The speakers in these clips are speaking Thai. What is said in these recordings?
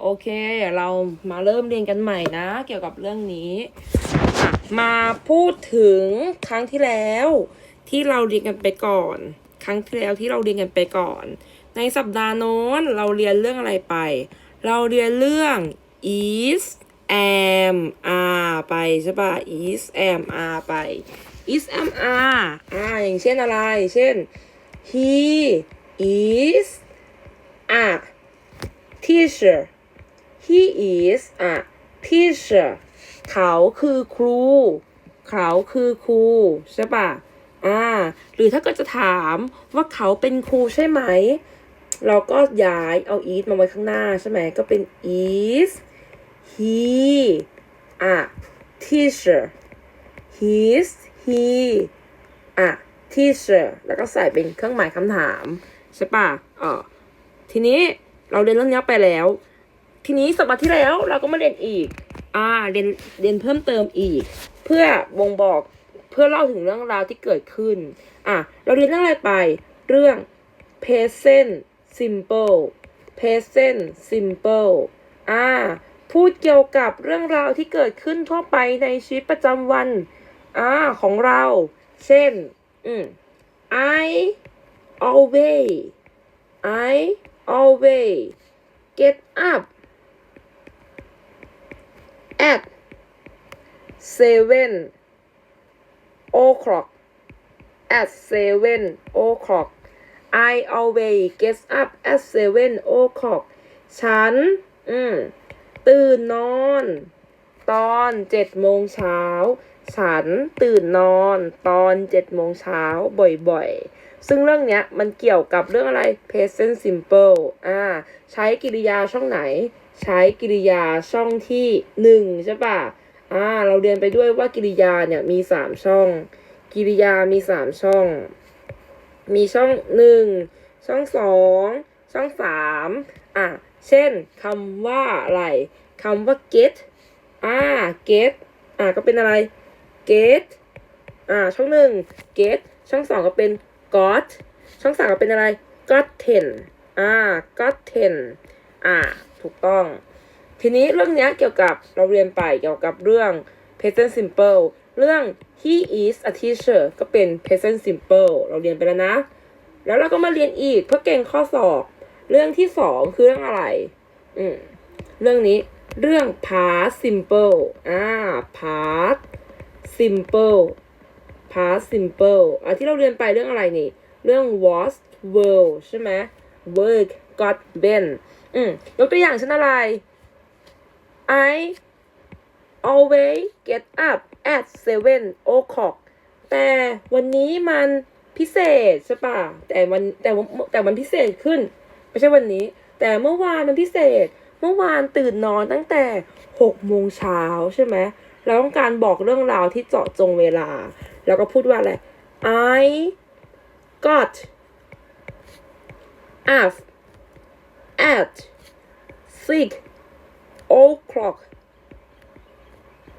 โอเค เรามาเริ่มเรียนกันใหม่นะ เกี่ยวกับเรื่องนี้มาพูดถึงครั้งที่แล้ว ที่เราเรียนกันไปก่อน ครั้งที่แล้วที่เราเรียนกันไปก่อน ในสัปดาห์โน้นเราเรียนเรื่องอะไรไป เราเรียนเรื่อง is am are ไปใช่ปะ is am are ไป is am are อ่าอย่างเช่นอะไร เช่น he is a teacher he is a teacher เขาคือครู เขาคือครู ใช่ปะอ่า หรือถ้าเกิดจะถามว่าเขาเป็นครูใช่ไหม เราก็ย้ายเอา is มาไว้ข้างหน้าใช่ไหม ก็เป็น is he a teacher he's he a teacher แล้วก็ใส่เป็นเครื่องหมายคำถาม ใช่ปะเออทีนี้เราเรียนเรื่องนี้ไปแล้ว ทีนี้สัปดาห์ที่แล้วเราก็มาเรียนอีก อ่า เรียนเรียนเพิ่มเติมอีก เพื่อบ่งบอกเพื่อเล่าถึงเรื่องราวที่เกิดขึ้น อะ เราเรียนเรื่องอะไรไป เรื่อง present simple present simple อ่า พูดเกี่ยวกับเรื่องราวที่เกิดขึ้นทั่วไปในชีวิตประจำวัน อ่า ของเรา เช่น อืม I always I always get up at seven o'clock at seven o'clock I always get up at seven o'clock ฉัน อืม ตื่นนอน ตอนเจ็ดโมงเช้า ฉันตื่นนอน ตอนเจ็ดโมงเช้าบ่อยๆ ซึ่งเรื่องเนี้ยมันเกี่ยวกับเรื่องอะไร present simple อ่าใช้กริยาช่องไหน ใช้กริยาช่องที่หนึ่งใช่ปะอ่าเราเรียนไปด้วยว่ากริยาเนี่ยมีสามช่องกริยามีสามช่อง มีช่องหนึ่งช่องสองช่องสามอะเช่นคำว่าอะไรคำว่า get อ่า get อ่าก็เป็นอะไร get อ่าช่องหนึ่ง get ช่องสองก็เป็น got ช่องสามก็เป็นอะไร gotten อ่า gotten อ่า ถูกต้อง ทีนี้เรื่องนี้เกี่ยวกับเราเรียนไปเกี่ยวกับเรื่อง present simple เรื่อง he is a teacher ก็เป็น present simple เราเรียนไปแล้วนะ แล้วเราก็มาเรียนอีกเพื่อเก่งข้อสอบ เรื่องที่สองคือเรื่องอะไร อืม เรื่องนี้เรื่อง past simple อ่า past simple past simple อะที่เราเรียนไปเรื่องอะไรนี่ เรื่อง was will ใช่ไหม work got been อืมยกตัวอย่างเช่นอะไร I always get up at seven o'clock แต่วันนี้มันพิเศษใช่ปะแต่วันแต่วันแต่มันพิเศษขึ้น ไม่ใช่วันนี้ แต่เมื่อวานมันพิเศษ เมื่อวานตื่นนอนตั้งแต่หกโมงเช้าใช่ไหมเราต้องการบอกเรื่องราวที่เจาะจงเวลาแล้วก็พูดว่าอะไร I got up at six o'clock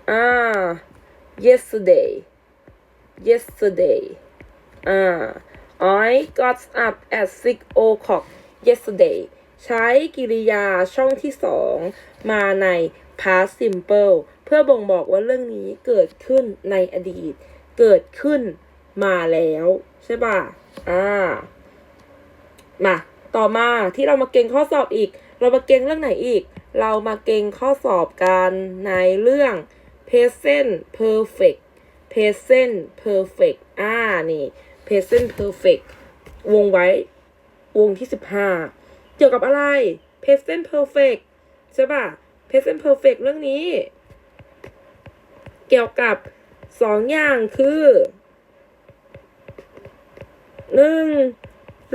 อ่า yesterday yesterday อ่า I got up at six o'clock yesterday ใช้กริยาช่องที่สองมาใน past simple เพื่อบ่งบอกว่าเรื่องนี้เกิดขึ้นในอดีต เกิดขึ้นมาแล้วใช่ป่ะ อ่า มา ต่อมาที่เรามาเก่งข้อสอบอีก เรามาเก่งเรื่องไหนอีก เรามาเก่งข้อสอบกันในเรื่อง present perfect present perfect อ่า นี่ present perfect วงไว้ วงที่สิบห้า เกี่ยวกับอะไร present perfect ใช่ป่ะ present perfect เรื่องนี้ เกี่ยวกับ สองอย่างคือหนึ่ง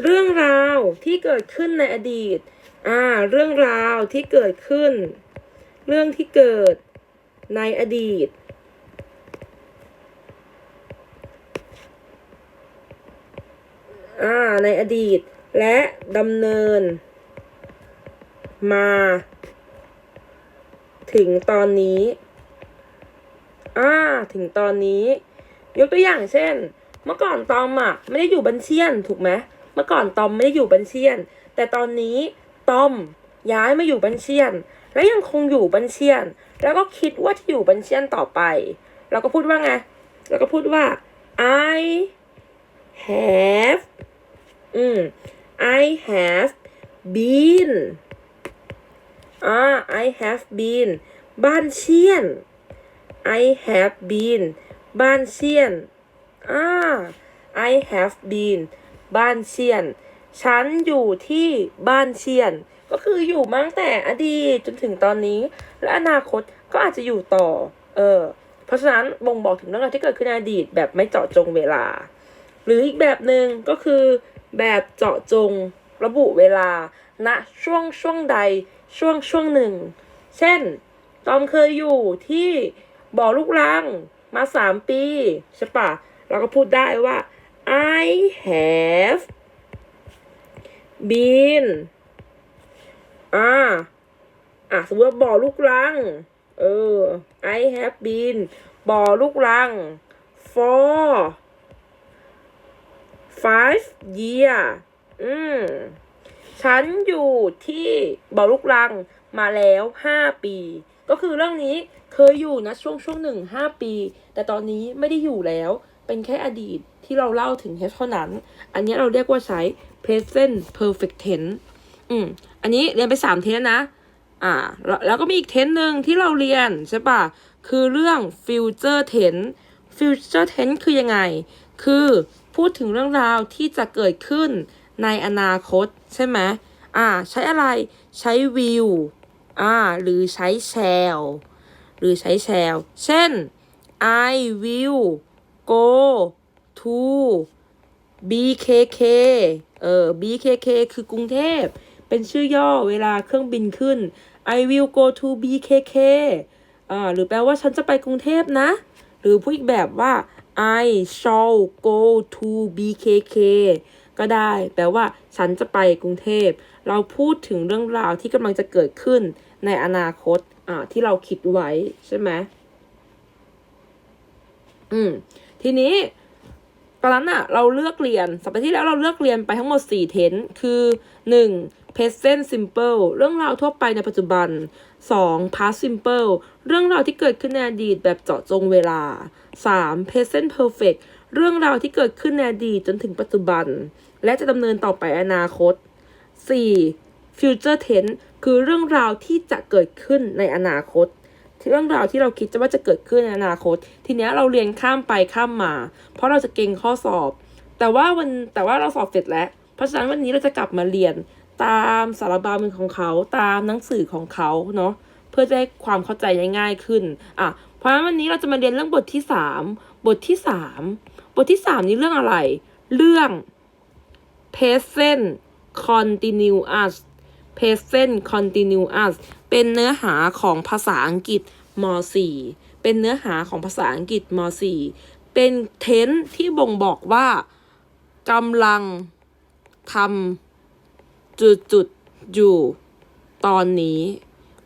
เรื่องราวที่เกิดขึ้นในอดีต อ่า เรื่องราวที่เกิดขึ้น เรื่องที่เกิดในอดีต อ่า ในอดีต และดำเนิน มา ถึงตอนนี้ อ่าถึงตอนนี้ ยกตัวอย่างเช่น เมื่อก่อนตอมอะไม่ได้อยู่บันเชียนถูกไหมเมื่อก่อนตอมไม่ได้อยู่บันเชียน แต่ตอนนี้ตอมย้ายมาอยู่บันเชียน และยังคงอยู่บันเชียน แล้วก็คิดว่าจะอยู่บันเชียนต่อไป เราก็พูดว่าไงเราก็พูดว่า I have อืม I have been อ่า I have been บ้านเชียน I have been บ้านเชียนอ่า I have been บ้านเชียน ฉันอยู่ที่บ้านเชียน ก็คืออยู่มาตั้งแต่อดีตจนถึงตอนนี้ และอนาคตก็อาจจะอยู่ต่อ เออ เพราะฉะนั้นบ่งบอกถึงเรื่องราวที่เกิดขึ้นในอดีตแบบไม่เจาะจงเวลา หรืออีกแบบหนึ่งก็คือแบบเจาะจงระบุเวลาณช่วงช่วงใดช่วงช่วงหนึ่ง เช่น ตอมเคยอยู่ที่ บ่อลูกรังมาสามปี ใช่ปะเราก็พูดได้ว่า I have been อ่าอะสมมติว่าบ่อลูกรัง เออ I have been บ่อลูกรัง for five year อืม ฉันอยู่ที่บ่อลูกรังมาแล้วห้าปี ก็คือเรื่องนี้ เคยอยู่นะช่วงช่วงหนึ่งห้าปี แต่ตอนนี้ไม่ได้อยู่แล้ว เป็นแค่อดีตที่เราเล่าถึงแค่เท่านั้น อันนี้เราเรียกว่าใช้ present perfect tense อืม อันนี้เรียนไปสามเทนนะ อ่า แล้วก็มีอีกเทนหนึ่งที่เราเรียนใช่ปะคือเรื่อง future tense future tense คือยังไง คือพูดถึงเรื่องราวที่จะเกิดขึ้นในอนาคตใช่ไหมอ่า ใช้อะไร ใช้ will อ่า หรือใช้ shall หรือใช้ shall เช่น I will go to BKK เออ BKK คือกรุงเทพ เป็นชื่อย่อเวลาเครื่องบินขึ้น I will go to BKK อ่าหรือแปลว่าฉันจะไปกรุงเทพนะ หรือพูดอีกแบบว่า I shall go to BKK ก็ได้ แปลว่า ฉันจะไปกรุงเทพ เราพูดถึงเรื่องราวที่กำลังจะเกิดขึ้นในอนาคต อ่าที่เราคิดไว้ใช่ไหมอืม ทีนี้ตอนนั้นอะเราเลือกเรียน สัปดาห์ที่แล้วเราเลือกเรียนไปทั้งหมด 4 เทนส์คือ 1. present simple เรื่องราวทั่วไปในปัจจุบัน 2. past simple เรื่องราวที่เกิดขึ้นในอดีตแบบเจาะจงเวลา 3. present perfect เรื่องราวที่เกิดขึ้นในอดีตจนถึงปัจจุบัน และจะดำเนินต่อไปอนาคต 4. future tense คือเรื่องราวที่จะเกิดขึ้นในอนาคต เรื่องราวที่เราคิดจะว่าจะเกิดขึ้นในอนาคต ทีเนี้ยเราเรียนข้ามไปข้ามมา เพราะเราจะเก่งข้อสอบ แต่ว่าวันแต่ว่าเราสอบเสร็จแล้ว เพราะฉะนั้นวันนี้เราจะกลับมาเรียนตามสารบามของเขาตามหนังสือของเขาเนาะเพื่อจะให้ความเข้าใจง่ายขึ้นอะเพราะฉะนั้นวันนี้เราจะมาเรียนเรื่องบทที่สามบทที่สามบทที่สามนี้เรื่องอะไร เรื่อง present continuous present continuous เป็นเนื้อหาของภาษาอังกฤษม .4 เป็นเนื้อหาของภาษาอังกฤษม .4 เป็นเทนที่บ่งบอกว่ากำลังทำจุดจุดอยู่ตอนนี้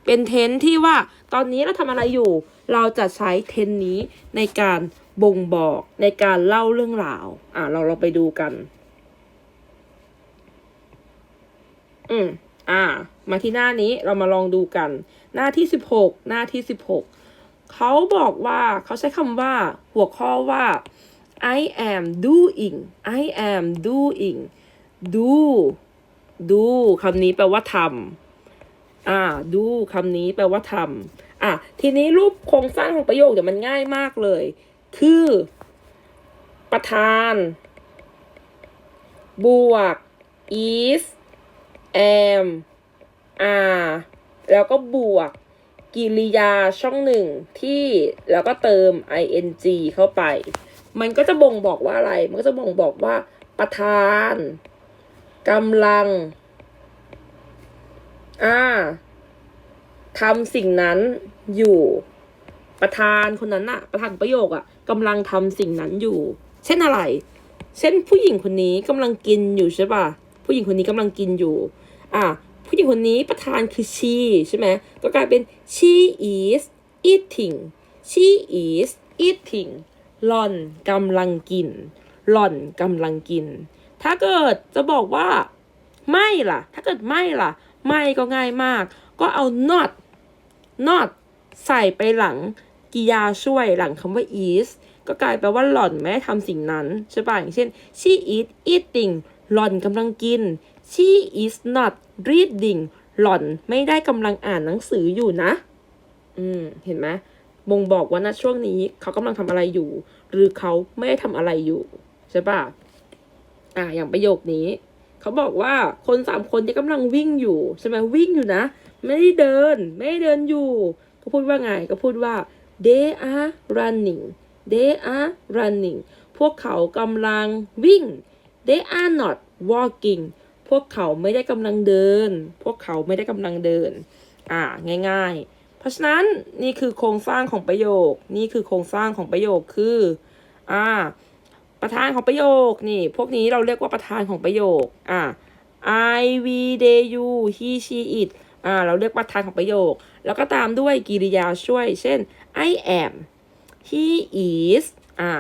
เป็นเทนที่ว่าตอนนี้เราทำอะไรอยู่ เราจะใช้เทนนี้ในการบ่งบอกในการเล่าเรื่องราว อะ เราเราไปดูกัน อืม อ่า มาที่หน้านี้เรามาลองดูกัน หน้าที่สิบหกหน้าที่สิบหกเขาบอกว่าเขาใช้คำว่า หัวข้อว่า I am doing I am doing do do คำนี้แปลว่าทำอ่า do คำนี้แปลว่าทำอะ ทีนี้รูปโครงสร้างของประโยคเดี๋ยวมันง่ายมากเลย คือ ประธาน บวก is am are แล้วก็บวกกิริยาช่องหนึ่งที่แล้วก็เติม ing เข้าไป มันก็จะบ่งบอกว่าอะไร มันก็จะบ่งบอกว่า ประธานกำลัง อ่าทำสิ่งนั้นอยู่ ประธานคนนั้นอะประธานประโยคอะกำลังทำสิ่งนั้นอยู่ เช่นอะไร เช่นผู้หญิงคนนี้กำลังกินอยู่ใช่ป่ะผู้หญิงคนนี้กำลังกินอยู่ อะผู้หญิงคนนี้ประธานคือ she ใช่ไหมก็กลายเป็น she is eating she is eating หล่อนกำลังกิน หล่อนกำลังกิน ถ้าเกิดจะบอกว่า ไม่ล่ะ ถ้าเกิดไม่ล่ะ ไม่ก็ง่ายมาก ก็เอา not not ใส่ไปหลังกริยาช่วยหลังคำว่า is ก็กลายแปลว่าหล่อนไม่ได้ทำสิ่งนั้น ใช่ป่ะอย่างเช่น she is eating หล่อนกำลังกิน she is not reading หล่อนไม่ได้กำลังอ่านหนังสืออยู่นะ อืม เห็นไหมบ่งบอกว่าณช่วงนี้เขากำลังทำอะไรอยู่ หรือเขาไม่ได้ทำอะไรอยู่ ใช่ป่ะอ่า อย่างประโยคนี้ เขาบอกว่าคนสามคนที่กำลังวิ่งอยู่ ใช่ไหมวิ่งอยู่นะ ไม่ได้เดิน ไม่ได้เดินอยู่ ก็พูดว่าไง ก็พูดว่า they are running they are running พวกเขากำลังวิ่ง they are not walking พวกเขาไม่ได้กำลังเดิน พวกเขาไม่ได้กำลังเดิน อ่า ง่าย ๆ เพราะฉะนั้นนี่คือโครงสร้างของประโยค นี่คือโครงสร้างของประโยคคือ อ่า ประธานของประโยค นี่ พวกนี้เราเรียกว่าประธานของประโยค อ่า I we they you he she it อ่า เราเรียกประธานของประโยค แล้วก็ตามด้วยกริยาช่วย เช่น I am he is อ่า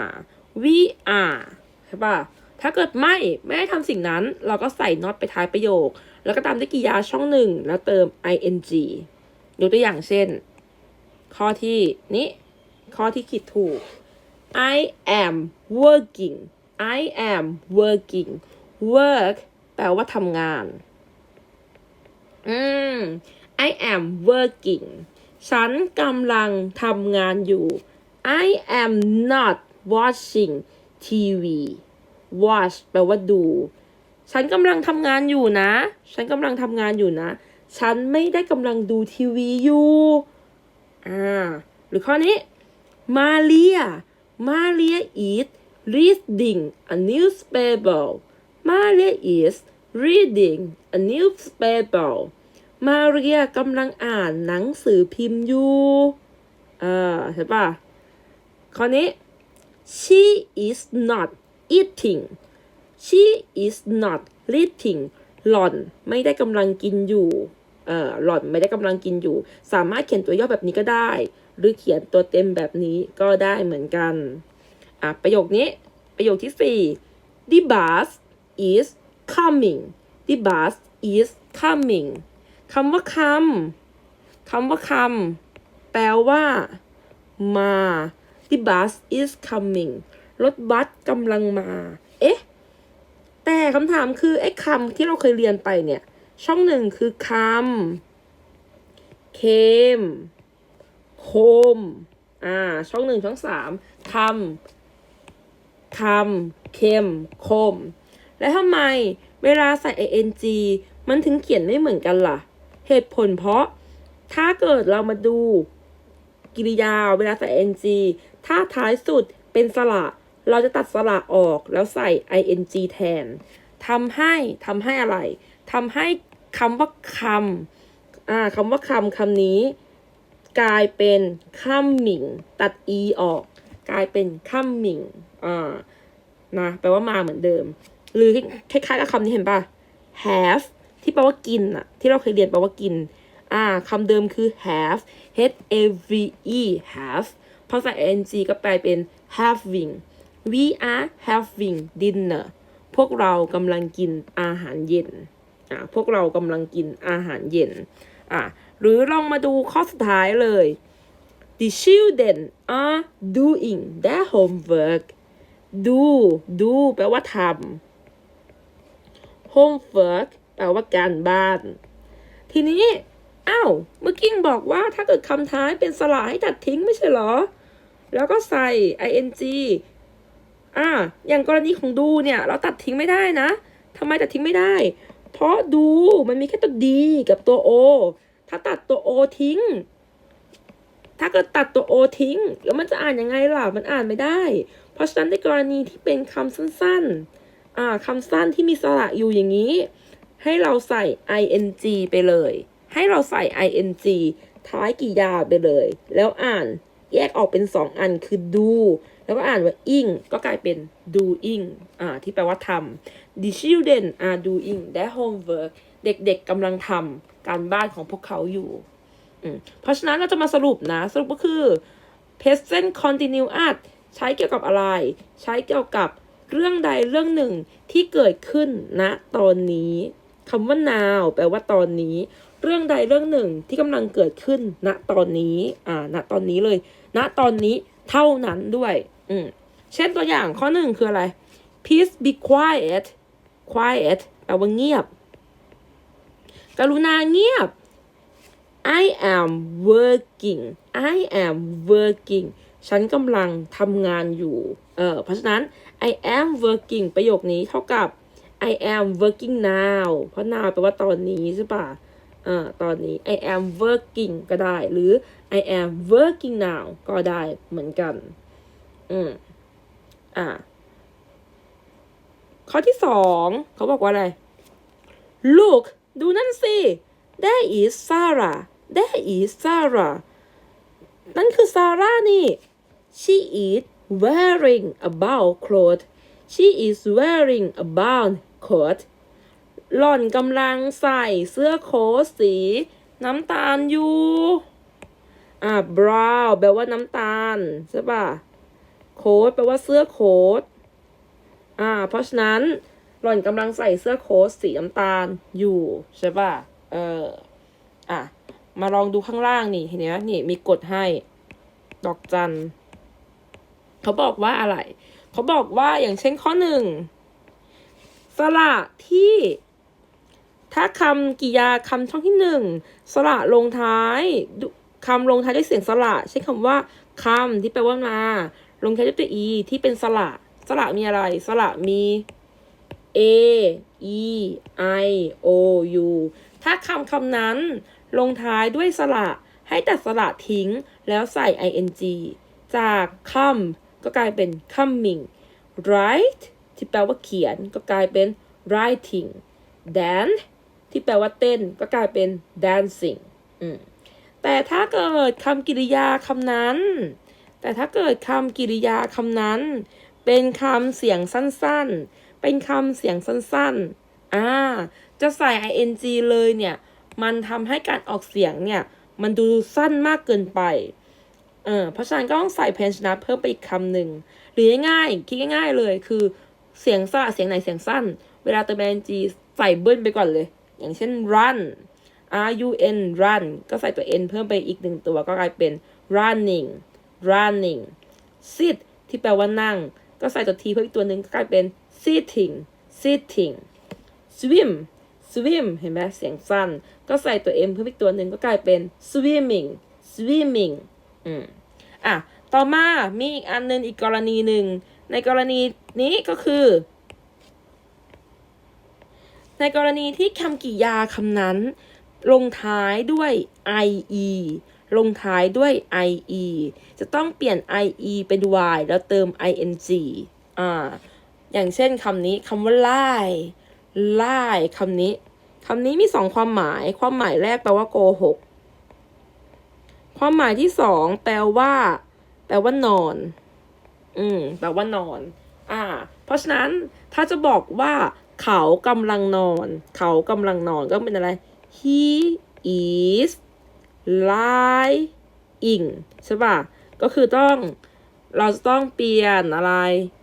we are ใช่ป่ะ ถ้าเกิดไม่ไม่ได้ทำสิ่งนั้น เราก็ใส่ not ไปท้ายประโยค แล้วก็ตามด้วยกริยาช่องหนึ่งแล้วเติม ing ยกตัวอย่างเช่น ข้อที่นี้ ข้อที่คิดถูก I am working I am working work แปลว่าทำงาน อืม I am working ฉันกำลังทำงานอยู่ I am not watching TV watch แปลว่าดู ฉันกำลังทำงานอยู่นะ ฉันกำลังทำงานอยู่นะ ฉันไม่ได้กำลังดูทีวีอยู่ อ่า หรือข้อนี้ Maria Maria is reading a newspaper Maria is reading a newspaper มาเรียกำลังอ่านหนังสือพิมพ์อยู่ เออใช่ปะข้อนี้ she is not eating she is not eating หล่อนไม่ได้กำลังกินอยู่เอ่อหล่อนไม่ได้กำลังกินอยู่ สามารถเขียนตัวย่อแบบนี้ก็ได้ หรือเขียนตัวเต็มแบบนี้ก็ได้เหมือนกัน อะ ประโยคนี้ ประโยคที่สี่ the bus is coming the bus is coming คำว่าคำคำว่าคำแปลว่า มา the bus is coming รถบัสกำลังมา เอ๊ะ แต่คำถามคือไอ้คำที่เราเคยเรียนไปเนี่ย ช่องหนึ่งคือคำเคมโคม อ่า ช่องหนึ่งช่องสามคำคำเคมโคม และทำไมเวลาใส่ ing มันถึงเขียนไม่เหมือนกันล่ะ เหตุผลเพราะถ้าเกิดเรามาดูกิริยาเวลาใส่ ing ถ้าท้ายสุดเป็นสระ เราจะตัดสระออกแล้วใส่ ing แทนทำให้ทำให้อะไรทำให้คำว่าคำอ่าคำว่าคำคำนี้ กลายเป็นข้ามหมิง ตัด e ออก กลายเป็นข้ามหมิงอ่านะแปลว่ามาเหมือนเดิม หรือคล้ายๆกับคำนี้เห็นปะ have ที่แปลว่ากินอะที่เราเคยเรียนแปลว่ากินอ่าคำเดิมคือ have h a v e have พอใส่ ing ก็แปลเป็น having we are having dinner พวกเรากำลังกินอาหารเย็นอ่าพวกเรากำลังกินอาหารเย็นอ่าหรือลองมาดูข้อสุดท้ายเลย The children are doing their homework do do แปลว่าทำ homework แปลว่าการบ้าน ทีนี้อ้าวเมื่อกี้บอกว่าถ้าเกิดคำท้ายเป็นสระให้ตัดทิ้งไม่ใช่เหรอ แล้วก็ใส่ ing อ่า อย่างกรณีของดูเนี่ย เราตัดทิ้งไม่ได้นะทำไมตัดทิ้งไม่ได้ เพราะดูมันมีแค่ตัว d กับตัว o ถ้าตัดตัว o ทิ้ง ถ้าเกิดตัดตัว o ทิ้ง แล้วมันจะอ่านยังไงล่ะ มันอ่านไม่ได้ เพราะฉะนั้นในกรณีที่เป็นคำสั้นๆ อ่าคำสั้นที่มีสระอยู่อย่างนี้ ให้เราใส่ ing ไปเลย ให้เราใส่ ing ท้ายกริยาไปเลย แล้วอ่านแยกออกเป็นสองอันคือดู แล้วก็อ่านว่า ing ก็กลายเป็น doing อ่าที่แปลว่าทำ the children are doing their homework เด็กๆกำลังทำการบ้านของพวกเขาอยู่อืมเพราะฉะนั้นเราจะมาสรุปนะ สรุปก็คือ present continuous ใช้เกี่ยวกับอะไร ใช้เกี่ยวกับเรื่องใดเรื่องหนึ่งที่เกิดขึ้นณตอนนี้คำว่า now แปลว่าตอนนี้ เรื่องใดเรื่องหนึ่งที่กำลังเกิดขึ้นณตอนนี้อ่าณตอนนี้เลยณตอนนี้เท่านั้นด้วย อืมเช่นตัวอย่างข้อหนึ่งคืออะไร please be quiet quiet แปลว่าเงียบ กรุณาเงียบ I am working I am working ฉันกำลังทำงานอยู่ เออเพราะฉะนั้น I am working ประโยคนี้เท่ากับ I am working now เพราะ now แปลว่าตอนนี้ใช่ปะเอ่าตอนนี้ I am working ก็ได้ หรือ I am working now ก็ได้เหมือนกัน อืม อ่า ข้อที่สองเขาบอกว่าอะไร look ดูนั่นสิ there is Sarah there is Sarah นั่นคือซาร่านี่ she is wearing a bound cloth she is wearing a bound coat หล่อนกำลังใส่เสื้อโค้ทสี น้ำตาลอยู่ อ่า brown แปลว่าน้ำตาล ใช่ป่ะ โค้ทแปลว่าเสื้อโค้ทอ่า เพราะฉะนั้นหล่อนกำลังใส่เสื้อโค้ทสีน้ำตาลอยู่ใช่ป่ะ เออ อะ มาลองดูข้างล่างนี่เห็นไหมนี่มีกดให้ ดอกจัน เขาบอกว่าอะไร เขาบอกว่าอย่างเช่นข้อหนึ่งสระที่ ถ้าคำกริยาคำช่องที่หนึ่งสระลงท้ายคำลงท้ายด้วยเสียงสระใช้คำว่าคำที่แปลว่ามา ลงท้ายด้วยตัว e ที่เป็นสระ สระมีอะไร สระมี a e i o u ถ้าคำคำนั้นลงท้ายด้วยสระ ให้ตัดสระทิ้งแล้วใส่ ing จากคำก็กลายเป็น coming write ที่แปลว่าเขียนก็กลายเป็น writing dance ที่แปลว่าเต้นก็กลายเป็น dancing อืมแต่ถ้าเกิดคำกริยาคำนั้น แต่ถ้าเกิดคำกริยาคำนั้น เป็นคำเสียงสั้นๆ เป็นคำเสียงสั้นๆ อ่า จะใส่ ing เลยเนี่ย มันทำให้การออกเสียงเนี่ย มันดูสั้นมากเกินไป เออเพราะฉะนั้นก็ต้องใส่พยัญชนะเพิ่มไปอีกคำหนึ่ง หรือง่ายๆคิดง่าย ๆ เลยคือเสียงสระเสียงไหนเสียงสั้น เวลาเติม ing ใส่เบิ้ลไปก่อนเลย อย่างเช่น run r u n run ก็ใส่ตัว n เพิ่มไปอีกหนึ่งตัวก็กลายเป็น running running sit ที่แปลว่านั่ง ก็ใส่ตัว t เพิ่มอีกตัวหนึ่งก็กลายเป็น sitting sitting swim swim เห็นไหมเสียงสั้น ก็ใส่ตัว m เพิ่มอีกตัวหนึ่งก็กลายเป็น swimming swimming อืมอะ ต่อมามีอีกอันนึงอีกกรณีหนึ่ง ในกรณีนี้ก็คือ ในกรณีที่คำกริยาคำนั้น ลงท้ายด้วย ie ลงท้ายด้วย ie จะต้องเปลี่ยน ie เป็น y แล้วเติม ing อ่า อย่างเช่นคำนี้คำว่า lie lie คำนี้คำนี้มีสองความหมาย ความหมายแรกแปลว่าโกหก ความหมายที่สองแปลว่า แปลว่านอน อืม แปลว่านอน อ่า เพราะฉะนั้นถ้าจะบอกว่าเขากำลังนอน เขากำลังนอนก็เป็นอะไร he is lying ใช่ป่ะก็คือต้องเราจะต้องเปลี่ยนอะไร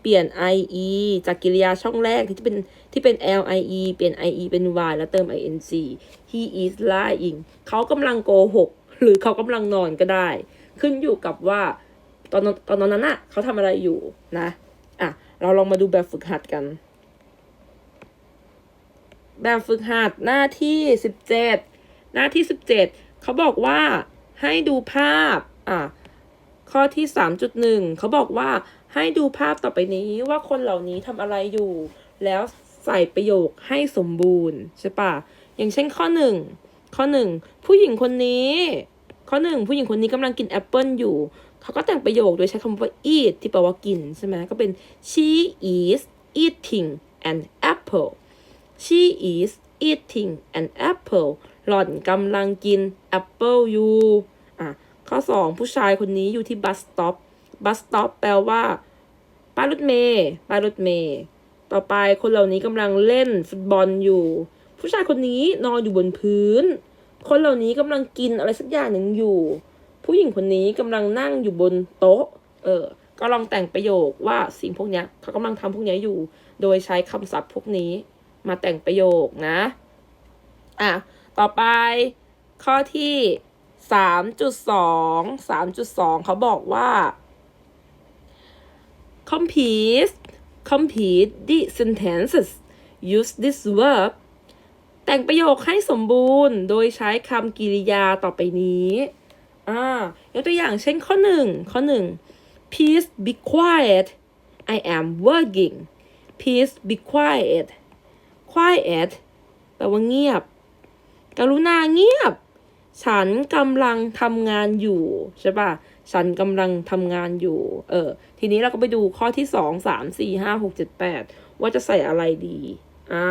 เปลี่ยน ie จากกริยาช่องแรกที่เป็นที่เป็น lie เปลี่ยน ie เป็น y แล้วเติม ing he is lying เขากำลังโกหก หรือเขากำลังนอนก็ได้ ขึ้นอยู่กับว่าตอนนั้นตอนนั้นน่ะเขาทำอะไรอยู่นะ อะ เราลองมาดูแบบฝึกหัดกัน แบบฝึกหัดหน้าที่สิบเจ็ดหน้าที่สิบเจ็ด เขาบอกว่าให้ดูภาพอะข้อที่สามจุดหนึ่งเขาบอกว่าให้ดูภาพต่อไปนี้ว่าคนเหล่านี้ทำอะไรอยู่ แล้วใส่ประโยคให้สมบูรณ์ใช่ปะอย่างเช่นข้อหนึ่งข้อหนึ่งผู้หญิงคนนี้ ข้อหนึ่งผู้หญิงคนนี้กำลังกินแอปเปิลอยู่ เขาก็แต่งประโยคโดยใช้คำว่า eat ที่แปลว่ากินใช่ไหมก็เป็น she is eating an apple she is eating an apple หล่อนกำลังกินแอปเปิลอยู่ อะ ข้อ 2 ผู้ชายคนนี้อยู่ที่บัสสต็อป บัสสต็อปแปลว่าป้ายรถเมย์ป้ายรถเมย์ต่อไปคนเหล่านี้กำลังเล่นฟุตบอลอยู่ ผู้ชายคนนี้นอนอยู่บนพื้น คนเหล่านี้กำลังกินอะไรสักอย่างหนึ่งอยู่ ผู้หญิงคนนี้กำลังนั่งอยู่บนโต๊ะ เออ ก็ลองแต่งประโยคว่าสิ่งพวกนี้เขากำลังทำพวกนี้อยู่ โดยใช้คำศัพท์พวกนี้มาแต่งประโยคนะ อะ ต่อไปข้อที่สามจุดสองสามจุดสองเขาบอกว่า complete complete the sentences use this verb แต่งประโยคให้สมบูรณ์โดยใช้คำกริยาต่อไปนี้อ่ายกตัวอย่างเช่นข้อหนึ่งข้อหนึ่ง please be quiet I am working please be quiet quiet แปลว่าเงียบ กรุณาเงียบ ฉันกำลังทำงานอยู่ใช่ปะฉันกำลังทำงานอยู่ เออ ทีนี้เราก็ไปดูข้อที่สองสามสี่ห้าหกเจ็ดแปดว่าจะใส่อะไรดี อ่า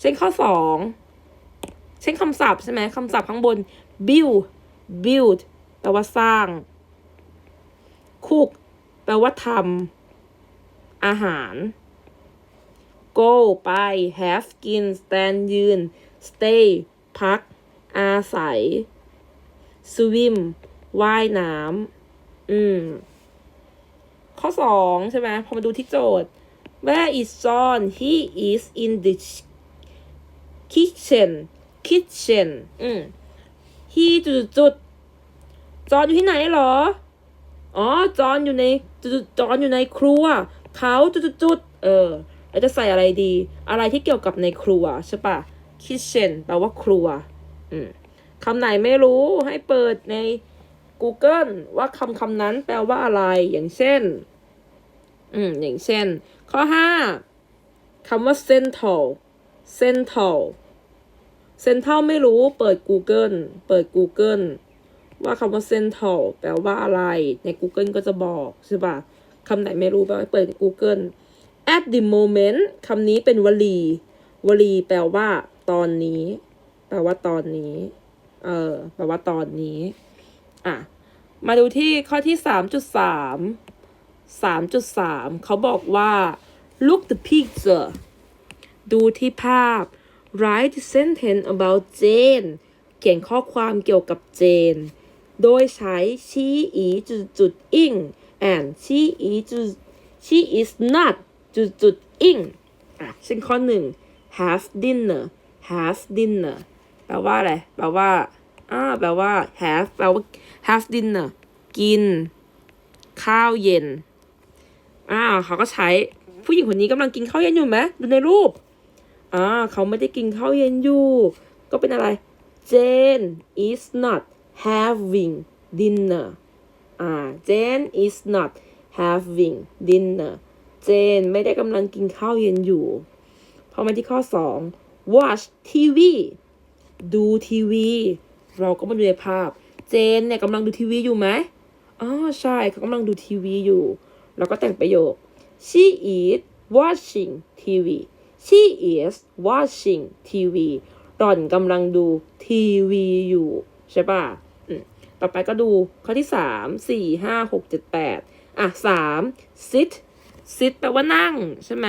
เช่นข้อสองเช่นคำศัพท์ใช่ไหมคำศัพท์ข้างบน build build แปลว่าสร้าง cook แปลว่าทำอาหาร go ไป have กิน stand ยืน stay พัก อาศัย swim ว่ายน้ำอืม ข้อสองใช่ไหมพอมาดูที่โจทย์ where is John he is in the kitchen kitchen อืม he จุดจุดจอนอยู่ที่ไหนหรอ อ๋อ จอนอยู่ในจุดจอนอยู่ในครัว เขาจุดจุดจุดเออ แล้วจะใส่อะไรดี อะไรที่เกี่ยวกับในครัวใช่ปะ kitchen แปลว่าครัวคำไหนไม่รู้ให้เปิดใน Google ว่าคำคำนั้นแปลว่าอะไร อย่างเช่น อืม อย่างเช่น ข้อห้าคำว่า central central central ไม่รู้เปิด Google เปิด Google ว่าคำว่า central แปลว่าอะไร ใน Google ก็จะบอก ใช่ปะคำไหนไม่รู้แปลว่าเปิด Google at the moment คำนี้เป็นวลี วลีแปลว่า ตอนนี้แปลว่าตอนนี้ เออแปลว่าตอนนี้ อะ มาดูที่ข้อที่สามจุดสามสามจุดสามเขาบอกว่า look the picture ดูที่ภาพ write sentence about Jane เขียนข้อความเกี่ยวกับเจน โดยใช้ she is จุดจุด ing and she is จุด she is not จุดจุด ing อะเช่นข้อหนึ่ง have dinner have dinner แปลว่าอะไร แปลว่า อ่า แปลว่า have แปลว่า have dinner กิน ข้าวเย็น อ่า เขาก็ใช้ ผู้หญิงคนนี้กำลังกินข้าวเย็นอยู่ไหมดูในรูป อ่า เขาไม่ได้กินข้าวเย็นอยู่ ก็เป็นอะไร Jane is not having dinner อ่า Jane is not having dinner Jane ไม่ได้กำลังกินข้าวเย็นอยู่ พอมาที่ข้อสอง watch TV ดูทีวี เราก็มาดูในภาพ เจนเนี่ยกำลังดูทีวีอยู่ไหมอ๋อใช่เขากำลังดูทีวีอยู่ แล้วก็แต่งประโยค she is watching TV she is watching TV หล่อนกำลังดูทีวีอยู่ ใช่ป่ะต่อไปก็ดูข้อที่สามสี่ห้าหกเจ็ดแปดอะสาม sit sit แปลว่านั่ง ใช่ไหม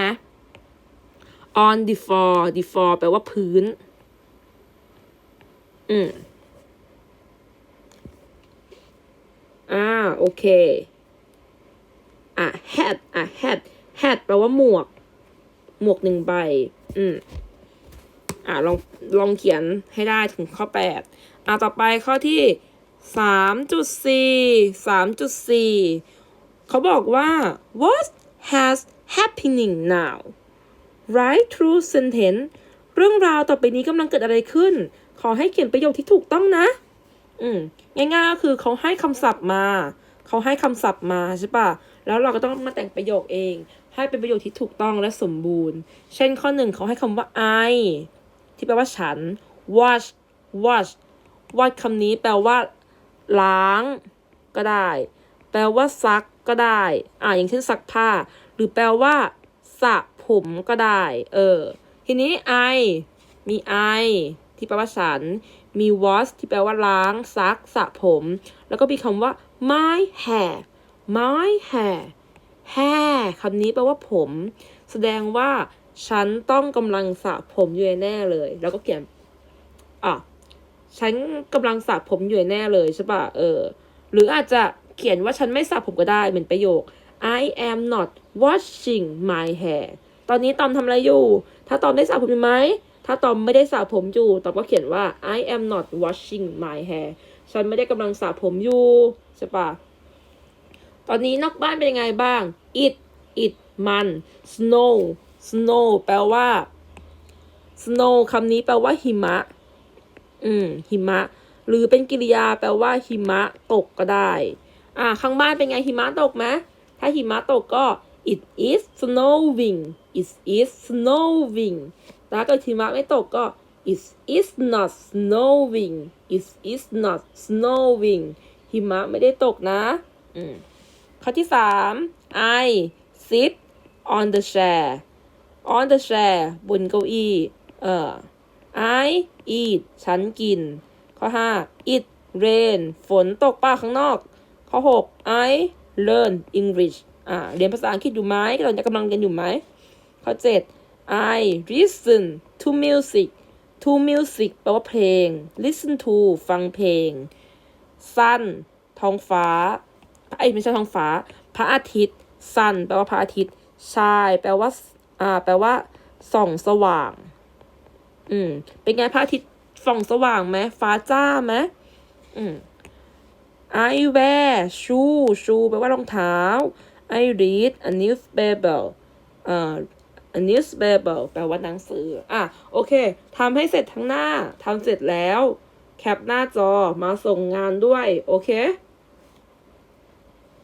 on the floor the floor แปลว่าพื้น อืมอ่า โอเค อะ hat อะ hat hat แปลว่าหมวก หมวกหนึ่งใบ อืมอะ ลอง ลองเขียนให้ได้ถึงข้อแปดอะ ต่อไปข้อที่สามจุดสี่สามจุดสี่เขาบอกว่า what has happening now write true sentence เรื่องราวต่อไปนี้กำลังเกิดอะไรขึ้น ขอให้เขียนประโยคที่ถูกต้องนะ อืมง่ายๆก็คือเขาให้คำศัพท์มา เขาให้คำศัพท์มาใช่ปะแล้วเราก็ต้องมาแต่งประโยคเอง ให้เป็นประโยคที่ถูกต้องและสมบูรณ์ เช่นข้อหนึ่งเขาให้คำว่า I ที่แปลว่าฉัน wash wash wash คำนี้แปลว่า ล้าง ก็ได้ แปลว่าซักก็ได้ อ่าอย่างเช่นซักผ้า หรือแปลว่า สระผมก็ได้ เออ ทีนี้ I มี I ที่แปลว่าฉัน มี wash ที่แปลว่าล้างซักสระผม แล้วก็มีคำว่า my hair my hair hair คำนี้แปลว่าผม แสดงว่าฉันต้องกำลังสระผมอยู่แน่เลย แล้วก็เขียนอะฉันกำลังสระผมอยู่แน่เลยใช่ปะเออ หรืออาจจะเขียนว่าฉันไม่สระผมก็ได้เหมือนประโยค I am not washing my hair ตอนนี้ตอมทำอะไรอยู่ ถ้าตอมได้สระผมอยู่ไหม ถ้าตอมไม่ได้สระผมอยู่ ตอมก็เขียนว่า I am not washing my hair ฉันไม่ได้กำลังสระผมอยู่ใช่ปะตอนนี้นอกบ้านเป็นยังไงบ้าง it it มัน snow snow แปลว่า snow คำนี้แปลว่าหิมะ อืม หิมะ หรือเป็นกริยาแปลว่าหิมะตกก็ได้ อ่า ข้างบ้านเป็นไงหิมะตกไหม ถ้าหิมะตกก็ it is snowing it is snowing ถ้าเกิดหิมะไม่ตกก็ it is not snowing it is not snowing หิมะไม่ได้ตกนะอืมข้อที่สาม I sit on the chair on the chair บนเก้าอี้เออ I eat ฉันกิน ข้อห้า it rain ฝนตกป้าข้างนอก ข้อหก I learn English อ่าเรียนภาษาอังกฤษอยู่ไหมเราจะกำลังเรียนอยู่ไหมข้อเจ็ด I listen to music to music แปลว่าเพลง listen to ฟังเพลง sun ท้องฟ้าไอ้ไม่ใช่ท้องฟ้า พระอาทิตย์ sun แปลว่าพระอาทิตย์ shine แปลว่า อ่า แปลว่าส่องสว่าง อืม เป็นไงพระอาทิตย์ส่องสว่างไหมฟ้าจ้าไหมอืม I wear shoe shoe แปลว่ารองเท้า I read a newspaper อ่า a newspaper แปลว่าหนังสือ อะ โอเค ทำให้เสร็จทั้งหน้า ทำเสร็จแล้ว แคปหน้าจอ มาส่งงานด้วย โอเค